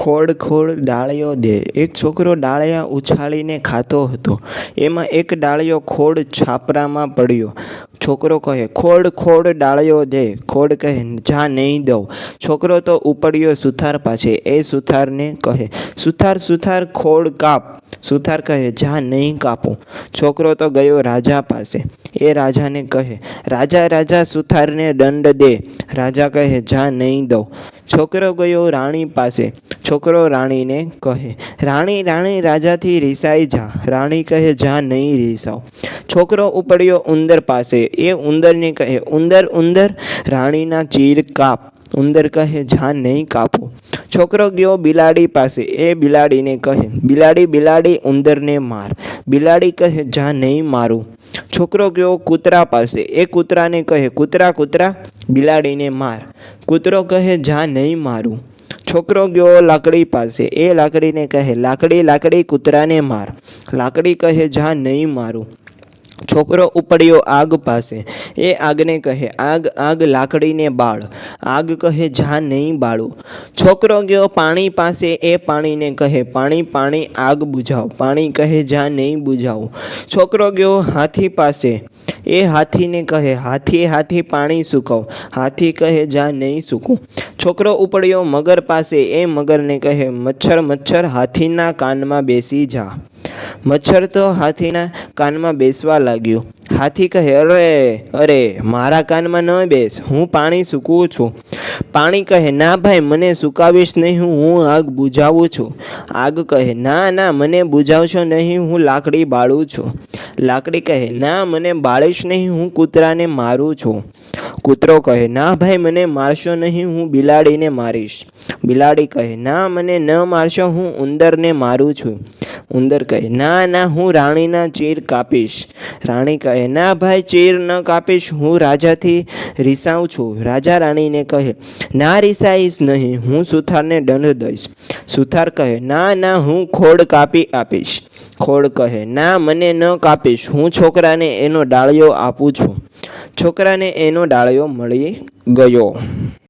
ખોડ ખોડ ડાળીઓ દે. એક છોકરો ડાળિયા ઉછાળીને ખાતો હતો. એમાં એક ડાળિયો ખોડ છાપરામાં પડ્યો. છોકરો કહે, ખોડ ખોડ ડાળીઓ દે. ખોડ કહે, જા, નહીં દઉં. છોકરો તો ઉપડ્યો સુથાર પાસે. એ સુથારને કહે, સુથાર સુથાર, ખોડ કાપ. સુથાર કહે, જા, નહીં કાપું. છોકરો તો ગયો રાજા પાસે. એ રાજાને કહે, રાજા રાજા, સુથારને દંડ દે. રાજા કહે, જા, નહીં દઉં. છોકરો ગયો રાણી પાસે. છોકરો રાણીને કહે, રાણી રાણી, રાજાથી રીસાઈ જા. રાણી કહે, જા, નહીં રીસાવ. છોકરો ઉપડ્યો ઉંદર પાસે. એ ઉંદરને કહે, ઉંદર ઉંદર, રાણીના ચીર કાપ. ઉંદર કહે, જા, નહીં કાપો. છોકરો ગયો બિલાડી પાસે. એ બિલાડીને કહે, બિલાડી બિલાડી, ઉંદરને માર. બિલાડી કહે, જા, નહીં મારું. છોકરો ગયો કૂતરા પાસે. એ કૂતરાને કહે, કૂતરા કૂતરા, બિલાડીને માર. કૂતરો કહે, જા, નહીં મારું. છોકરો ગયો લાકડી પાસે. એ લાકડીને કહે, લાકડી લાકડી કૂતરાને માર. લાકડી કહે, જા, નહીં મારું. છોકરો ઉપડ્યો આગ પાસે. એ આગને કહે, આગ આગ લાકડીને બાળ. આગ કહે, જા, નહીં બાળું. છોકરો ગયો પાણી પાસે. એ પાણીને કહે, પાણી પાણી, આગ બુઝાવ પાણી કહે, જા, નહીં બુઝાવું છોકરો ગયો હાથી પાસે. એ હાથીને કહે, હાથી હાથી, પાણી સૂકવ. હાથી કહે, જા, નહીં સૂકું. છોકરો ઉપડ્યો મગર પાસે, એ મગરને કહે, મચ્છર મચ્છર, હાથીના કાનમાં બેસી જા. મચ્છર તો હાથીના કાનમાં બેસવા લાગ્યું. હાથી કહે, અરે અરે, મારા કાનમાં ન બેસ, હું પાણી સૂકવું છું. પાણી કહે, ના ભાઈ, મને સુકાવીશ નહીં, હું આગ બુઝાવું છું. આગ કહે, ના ના, મને બુઝાવશો નહીં, હું લાકડી બાળું છું. લાકડી કહે, ના, મને બાળીશ નહીં, હું કૂતરાને મારું છું. કૂતરો કહે, ના, ભાઈ, મને મારશો નહીં, હું બિલાડીને મારીશ. બિલાડી કહે, ના, મને ન મારશો, હું ઉંદરને મારું છું. ઉંદર કહે, ના ના, હું રાણીના ચીર કાપીશ. રાણી કહે, ના, ભાઈ, ચીર ન કાપીશ, હું રાજાથી રિસાઉં છું. રાજા રાણીને કહે, ના, રીસાઈશ નહીં, હું સુથારને દંડ દઈશ. સુથાર કહે, ના ના, હું ખોડ કાપી આપીશ. ખોડ કહે, ના, મને ન કાપીશ, હું છોકરાને એનો ડાળિયો આપું છું. છોકરાને એનો ડાળિયો મળી ગયો.